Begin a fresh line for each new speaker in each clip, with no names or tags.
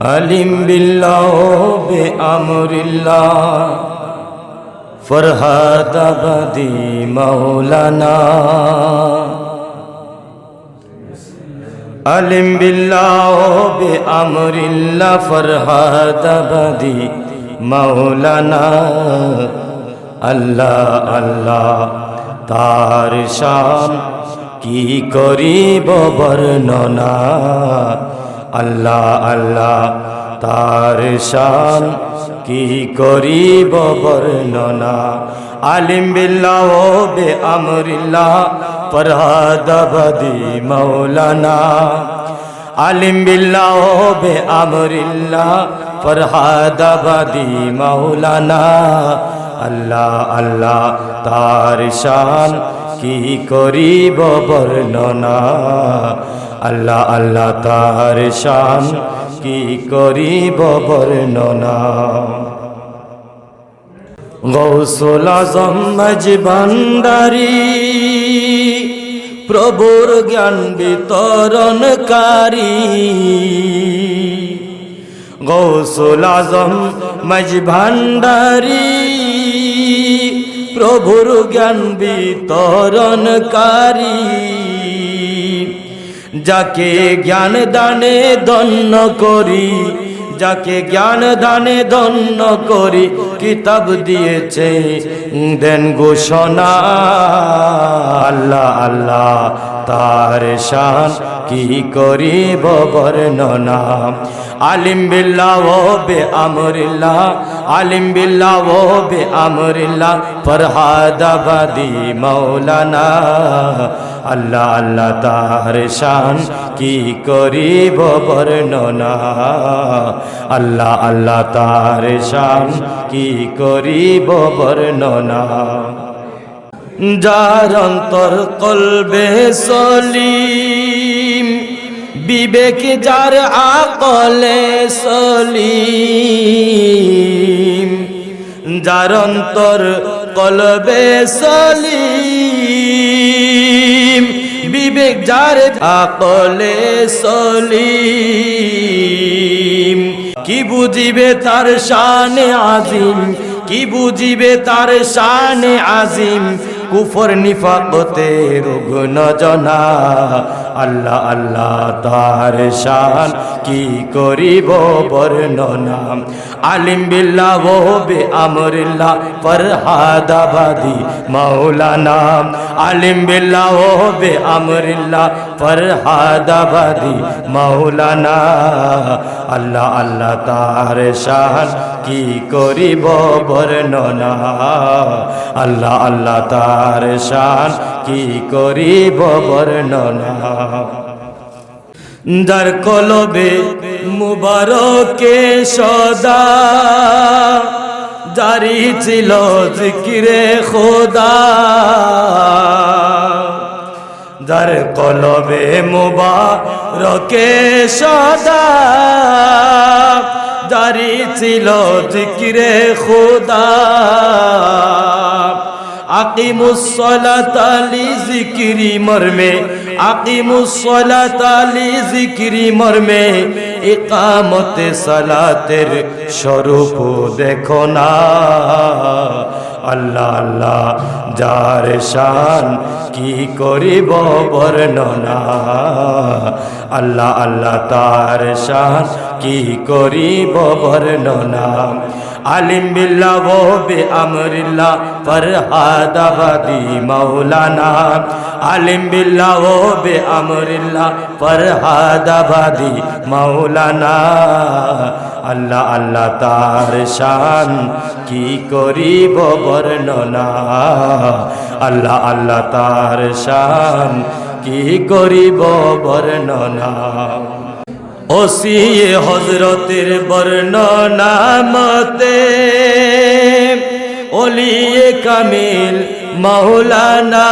আলিম বিল্লাহ বে আমরিল্লাহ। মাওলানা। আলিম বিল্লাহ বে আমরিল্লাহ, ফরহাদ আবাদি মাওলানা। আল্লাহ আল্লাহ, তার শান কি করিব বর্ণনা। আল্লাহ আল্লাহ, তার শান কি করিব বর্ণনা? আলিম বিল্লাহ বে আমরিল্লাহ ফরহাদাবাদি মৌলানা আলিম বিল্লাহ বে আমরিল্লাহ ফরহাদাবাদি মৌলানা আল্লাহ আল্লাহ, তার শান কি করিব বর্ণনা? আল্লাহ আল্লাহ তার শান কি করিব বর্ণনা? গৌসুল আজম মজ প্রভুর জ্ঞান বিতরণকারী। গৌসুল আজম মজ ভান্ডারি প্রভুর জ্ঞান বিতরণকারী। যাকে জ্ঞান দানে দন্য করি, যাকে জ্ঞান দানে দন্য করি, কিতাব দিয়েছে, দেন ঘোষণা। আল্লাহ আল্লাহ, তার শান কি করিব বর্ণনা। আলিম বিল্লাহ ও বে আমরিল্লাহ আলিম বিল্লাহ ও বে আমরিল্লাহ ফরহাদাবাদি মৌলানা আল্লাহ আল্লাহ তার শান কি করিব বর্ণনা? আল্লাহ আল্লাহ তার শান কি করিব বর্ণনা? যার অন্তর কলবে সলিম, বিবেক যার আকলে সলিম। যার অন্তর কলবে সলিম বিবেক যার আকলে সলিম। কি বুঝিবে তার শানে আজিম? কি বুঝিবে তার শানে আজিম? কুফর নিফাকতে রুগ্ন জনা। আল্লাহ আল্লাহ তার শান কি করিব বর্ণনা আলিম বিল্লাহ ও বে আমরিল্লাহ ফরহাদাবাদি মাওলানা আলিম বিল্লাহ ও বে আমরিল্লাহ ফরহাদাবাদি মাওলানা আল্লাহ আল্লাহ তার শান কি করিব বর্ণনা আল্লাহ আল্লাহ তার শান কি করিব বর্ণনা? যার কলবে মুবারকে সদা জারি ছিল জিকিরে খোদা। যার কলবে মুবারকে সদা জারি ছিল জিকিরে খোদা। আকিমুসলাতালি জিকিরি মর্মে আকিমুসলাতালি জিকিরি মর্মে একামতে সালাতের স্বরূপ দেখো না। আল্লাহ আল্লাহ, যার শান কি করিব বর্ণনা। আল্লাহ আল্লাহ, তার শান কি করিব বর্ণনা। আলিম বিল্লাহ ও বে আমরিল্লাহ ফরহাদাবাদি মাওলানা। আলিম বিল্লাহ ও বে আমরিল্লাহ ফরহাদাবাদি মাওলানা। আল্লাহ আল্লাহ তার শান কি করিব বর্ণনা। আল্লাহ আল্লাহ তার শান কি করিব বর্ণনা। ওসিয়ে হজরতের বর্ণনা মতে ওলিয়ে কামিল মাওলানা।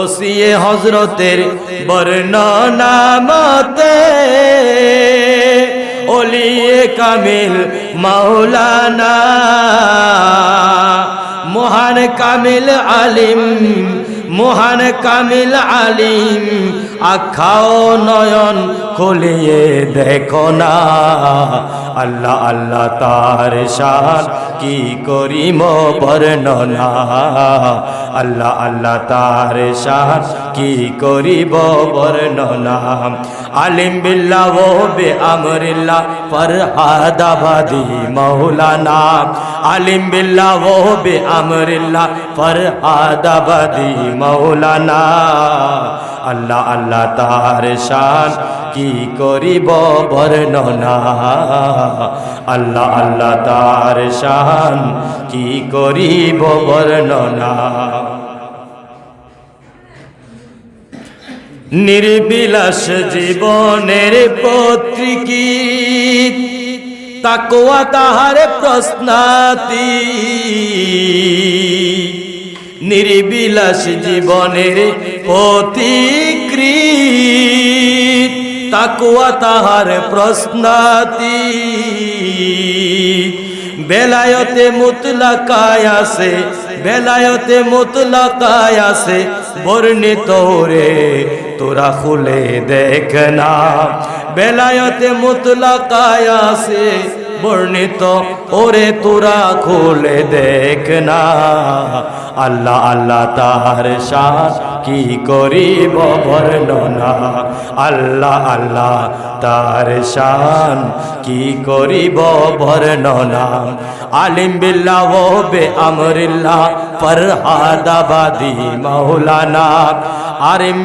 ওসিয়ে হজরতের বর্ণনা মতে ওলিয়ে কামিল মাওলানা। মহান কামিল আলিম, মহান কামিল আলিম আখাও নয়ন খুলিয়ে দেখো না। আল্লাহ আল্লাহ তার শান কি করিম বর্ণনা। আল্লাহ আল্লাহ তার শান কি করিব বর্ণনা। আলিম বিল্লাহ ও বে আমরিল্লাহ ফরহাদাবাদি মৌলানা। আলিম বিল্লাহ ও বে আমরিল্লাহ ফরহাদাবাদি মৌলানা। আল্লাহ আল্লাহ তার শান কি করিব বর্ণনা? আল্লাহ আল্লাহ তার শান কি করিব বর্ণনা? নির্বিলাস জীবনের পত্রিকি তাকোয়া তাহার প্রশ্নাতি। নির্বিলাস জীবনের পথিকৃত তাকুয়া তাহার প্রশ্নাতি। বেলায়তে মুতলাকায় আছে বেলায়তে মুতলাকায় আছে বর্ণিত রে, তোরা খুলে দেখ না। বেলায়তে মুতলাকায় আছে বর্ণিত ওরে, তোরা খুলে দেখ না। আল্লাহ আল্লাহ তাহার শাস কি করিব বর্ণনা। আল্লাহ আল্লাহ, তার শান কি করিব বর্ণনা। আলিম বিল্লাহ বে আমরিল্লাহ, ফরহাদাবাদী মাওলানা। আরিম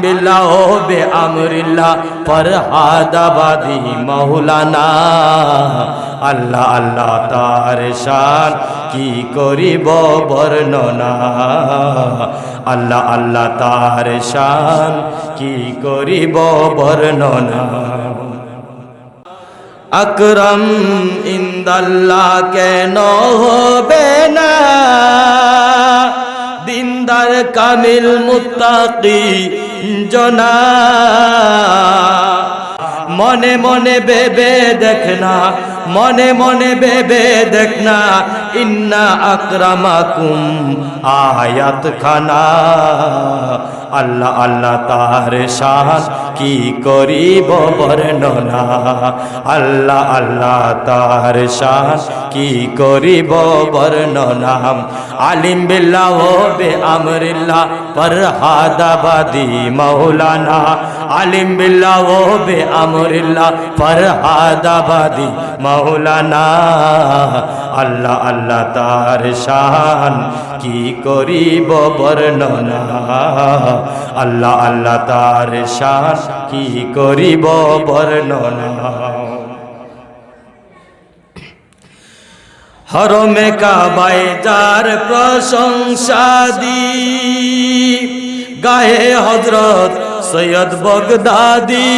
ও বে আমরিল্লাহ ফরহাদাবাদি মাওলানা আল্লাহ আল্লাহ তার শান কি করিব বর্ণনা। আল্লাহ আল্লাহ তার শান কি করিব বর্ণনা। আকরম ইন্দাল্লাহ কেন হবে না? দিনদার কামিল মুতাকি জনা। মনে মনে বেবে দেখনা মনে মনে বেবে দেখনা ইন্না আকরামাকুম আয়াত খানা আল্লাহ আল্লাহ তার শান কি করিব বর্ণনা? আল্লাহ আল্লাহ তার শান কি করিব বর্ণনা? আলিম ও বে আমরিল্লাহ ফরহাদাবাদি মৌলানা। আলিম ও বে আমরিল্লাহ ফরহাদাবাদি মৌলানা আল্লাহ আল্লাহ তার শান কি করিব বর্ণনা? আল্লাহ আল্লাহ তার শান কি করিব বর্ণনা? হরমে কাবাই যার প্রশংসা দি গায়ে হজরত সৈয়দ বগদাদি।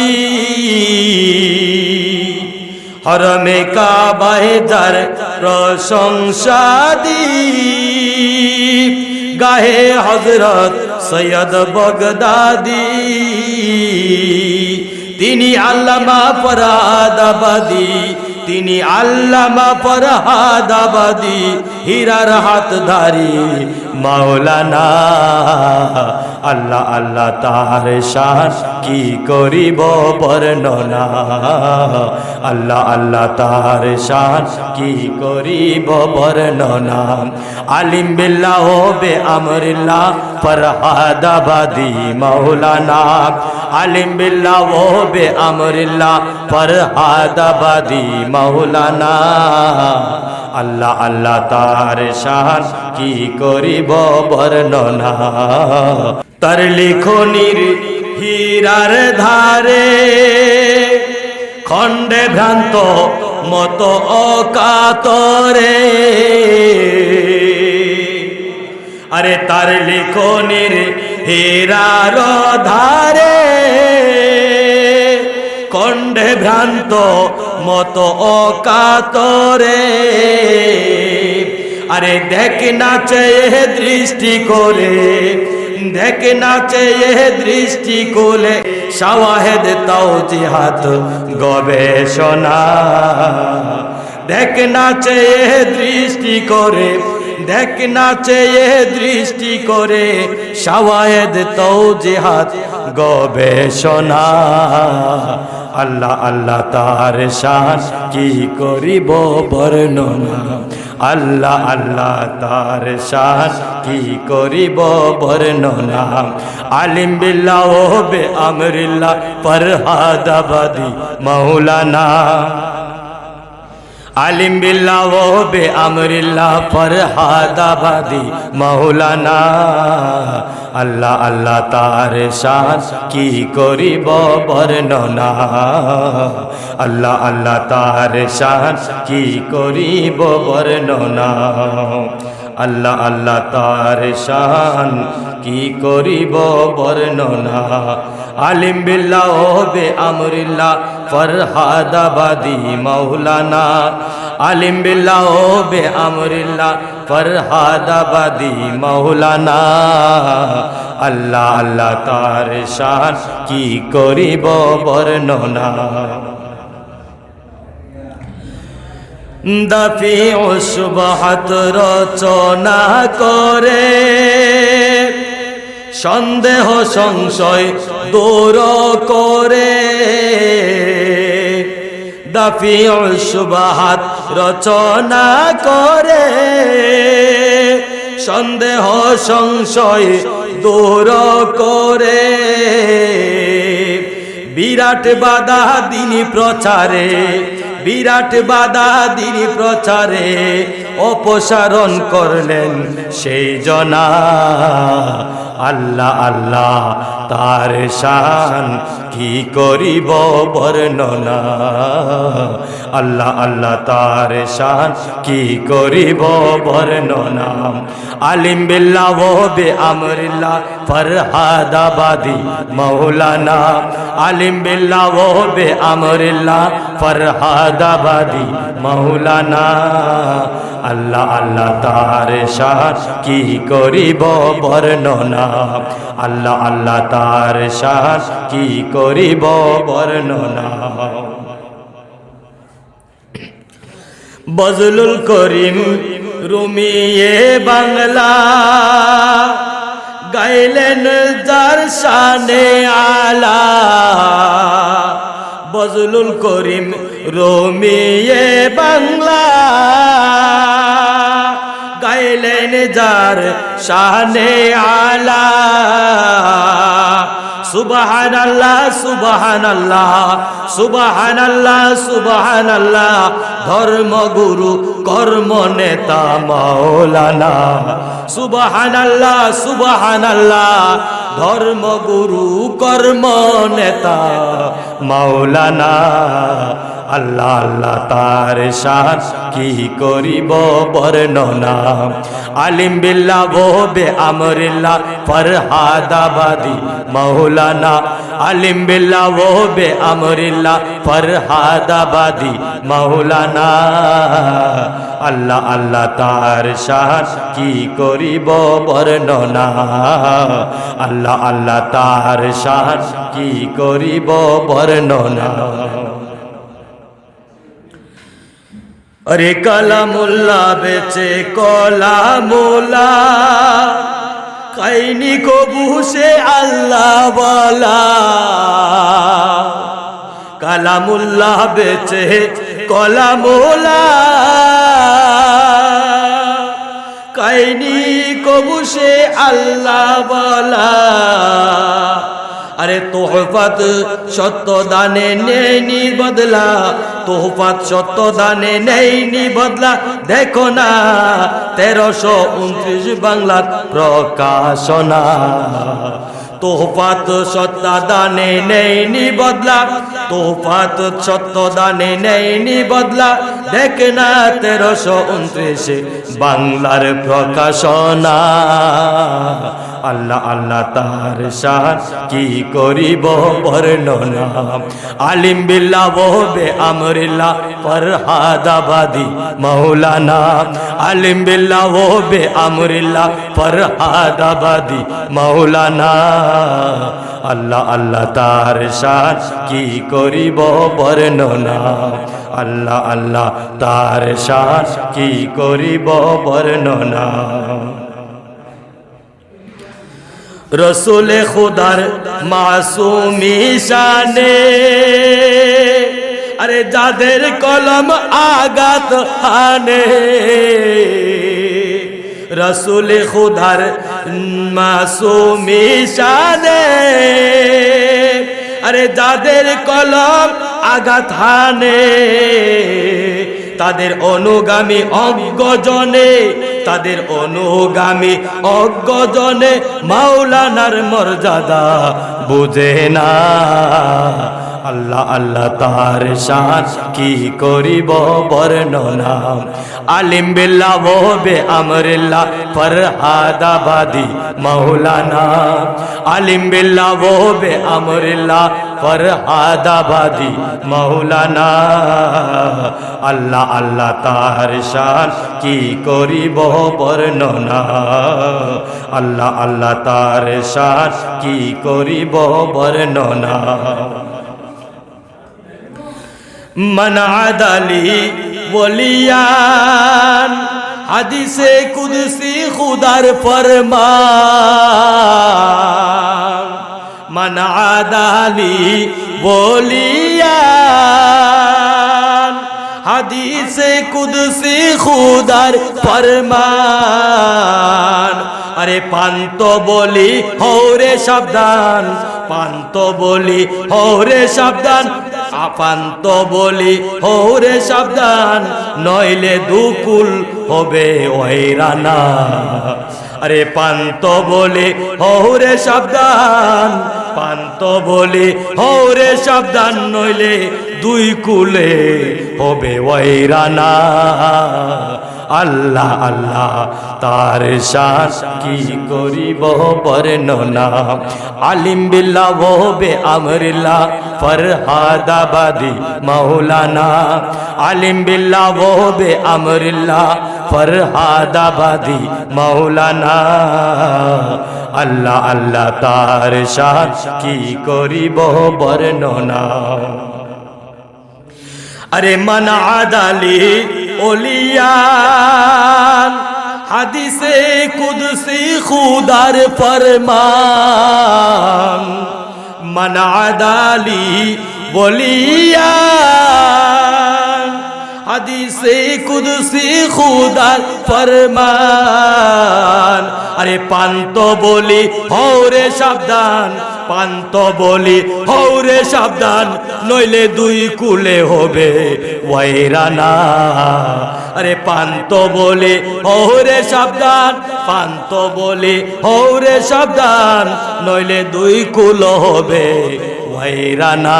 হরমে কাবাই যার প্রশংসা দি গায়ে হজরত সৈয়দ বগদাদি। তিনি আল্লামা ফরাদাবাদী তিনি আল্লামা ফরহাদাবাদী। হীরার হাতধারী মাওলানা, আল্লাহ আল্লাহ তার শান কি করিব বর্ণনা? আল্লাহ আল্লাহ তার শান কি করিব বর্ণনা? আলিম বিল্লাহ বে আমরিল্লাহ ফরহাদাবাদী মাওলানা। আলিম বিল্লাহ বে আমরিল্লাহ ফরহাদাবাদী মাওলানা। আল্লাহ আল্লাহ তার শান কি করিব বর্ণনা? তার লিখনির হীরার ধারে, খণ্ডে ভ্রান্ত মত অকাতরে। আরে তার লিখনির হীরার ধারে কণ্ঠে ভ্রান্ত মত অকাতরে। আরে দেখ নাচে দৃষ্টি করে দেখ নাচে দৃষ্টি কোলে শাওয়াহেদ তাও জিহাদ গবেষণা। দেখ নাচে দৃষ্টি করে, দেখ না চেয়ে দৃষ্টি করে শাওয়ায়েদ তৌজিহাত গবেষণা। আল্লাহ আল্লাহ তার শান কি করিব বর্ণনা? আল্লাহ আল্লাহ তার শান কি করিব বর্ণনা? আলিম বিল্লাহ ও বে আমরিল্লাহ ফরহাদাবাদী মাওলানা। আলিম বিল্লাহ ও বে আমরিল্লাহ ফরহাদাবাদী মাওলানা। আল্লাহ আল্লাহ তার শান কি করিব বর্ণনা। আল্লাহ আল্লাহ তার শান কি করিব বর্ণনা। আল্লাহ আল্লাহ তার শান কি করিব বর্ণনা। আলিম বিল্লাহ ও বে আমরিল্লাহ ফরহাদাবাদী মাওলানা আলিম বিল্লাহ ও বে আমরিল্লাহ ফরহাদাবাদী মাওলানা আল্লাহ আল্লাহ তার শান কি করিব বর্ণনা। দাফি সুবাহাত রচনা করে, সন্দেহ, সংশয় দূর করে। দাফি সুবাহাত রচনা করে। সন্দেহ, সংশয় দূর করে। বিরাট বাধা দিনী প্রচারে, বিরাট বাধা দিনী প্রচারে অপসারণ করলেন সেই জনা। আল্লাহ আল্লাহ তার শান কি করিব বর্ণনা? আল্লাহ আল্লাহ তার শান কি করিব বর্ণনা? আলিম বিল্লাহ ও বে আমরিল্লাহ ফরহাদাবাদী মৌলানা। আলিম বিল্লাহ ও বে আমরিল্লাহ ফরহাদাবাদী মৌলানা। আল্লাহ আল্লাহ তার শান কি করিব বর্ণনা? আল্লাহ আল্লাহ তার শান কি করিব বর্ণনা? বজলুল করিম রুমিয়ে বাংলা গাইলেন যার শানে আলা। বজলুল করিম রুমিয়ে বাংলা। গাইলেন যার শানে আলা। সুবহান আল্লাহ সুবহান আল্লাহ সুবহান আল্লাহ সুবহান আল্লাহ ধর্মগুরু কর্ম নেতা মাওলানা। সুবহান আল্লাহ সুবহান আল্লাহ ধর্মগুরু কর্ম নেতা মাওলানা। আল্লাহ আল্লাহ তার শান কি করিব বর্ণনা। আলিম বিল্লাহ বে আমরিল্লাহ ফরহাদাবাদী মৌলানা। আলিম বিল্লাহ বে আমরিল্লাহ ফরহাদাবাদী মৌলানা। আল্লাহ আল্লাহ তার শান কি করিব বর্ণনা। আল্লাহ আল্লাহ তার শান কি করিব বর্ণনা। আরে কালামুল্লা বেচে কলামুলা কাইনি কবু সে আল্লাহওয়ালা কালামুল্লাহ বেচে কলামুলা কাইনি কবু সে আল্লাহওয়ালা আরে তোহফাত সত্য দানে নেইনি বদলা। তোহফাত সত্য দানে নেইনি বদলা। দেখো না, তেরোশো উনত্রিশ বাংলার প্রকাশনা। তোহফাত দানে নেইনি বদলা। তোহফাত সত্য দানে নেইনি বদলা। দেখ না তেরোশো উনত্রিশে বাংলার প্রকাশনা। আল্লাহ আল্লাহ তার শান কি করিব বর্ণনা। আলিম বিল্লাহ বহবে আমরিল্লাহ ফরহাদাবাদি মৌলানা। আলিম বিল্লাহ বহবে আমরিল্লাহ ফরহাদাবাদি মৌলানা। আল্লাহ আল্লাহ তার শান কি করিব বর্ণনা? আল্লাহ আল্লাহ তার শান কি করিব বর্ণনা? রসুল খুদার মাসুমি শানে, আরে যাদের কলম আগাত হানে রসুল খুদার মাসুমি শানে আরে যাদের কলম আঘাত হানে, তাদের অনুগামী অজ্ঞজনে, তাদের অনুগামী অজ্ঞজনে মাওলানার মর্যাদা বুঝে না। আল্লাহ আল্লাহ তার শান কি করিব বর্ণনা? আলিম বিল্লাহ বহবে আমরিল্লাহ ফরহাদাবাদি মাওলানা। আলিম বিল্লাহ বহবে আমরিল্লাহ ফরহাদাবাদি মাওলানা। আল্লাহ আল্লাহ তার শান কি করিব বর্ণনা? আল্লাহ আল্লাহ তার শান কি করিব বর্ণনা? মনাদালি বলিয়ান হাদিসে কুদসি খুদার ফরমান। মনাদালি বলিয়ান হাদিসে কুদসি খুদার ফরমান। আরে পান্ত বলি হৌরে সাবধান। পান্ত বলি হৌরে সাবধান। আপান্ত বলি, হৌরে সাবধান, নইলে দুকুল হবে ওইরানা। আরে পান্ত বলি, হৌরে সাবধান পান্ত বলি, হৌরে সাবধান, নইলে দুই কুলে হবে ওইরানা। আল্লাহ আল্লাহ, তার শান কি করিব বর্ণনা। আলিম বিল্লাহ বহবে আমরিল্লাহ ফরহাদাবাদি মাওলানা। আলিম বিল্লাহ বহবে আমরিল্লাহ ফরহাদাবাদি মাওলানা। আল্লাহ আল্লাহ, তার শান কি করিব বর্ণনা। আরে মানা আদালি ওলিয়ান হাদিসে কুদসি খুদার ফরমান মানা আদালি বলিয়ান, হাদিসে কুদসি খুদার ফরমান। আরে পান্ত বলি হৌরে সাবধান পান্ত বলি হৌরে সাবধান, নইলে দুই কুলে হবে ওয়াইরানা আরে পান্ত বলি হৌরে সাবধান, পান্ত বলি হৌরে সাবধান, নইলে দুই কুল হবে ওয়াইরানা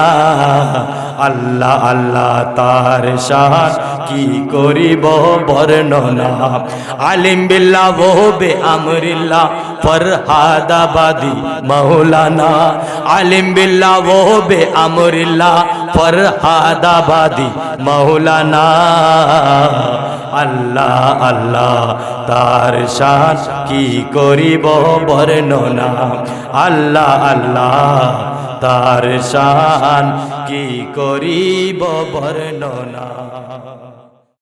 আল্লাহ আল্লাহ তার শান কি করিব বর্ণনা? আলিম বিল্লাহ বহবে আমরিল্লাহ, ফরহাদাবাদি মৌলানা আলিম বিল্লাহ বহবে আমরিল্লাহ, ফরহাদাবাদি মৌলানা আল্লাহ আল্লাহ, তার শান কি করিব বর্ণনা? আল্লাহ আল্লাহ, তার শান কি করিব বর্ণনা?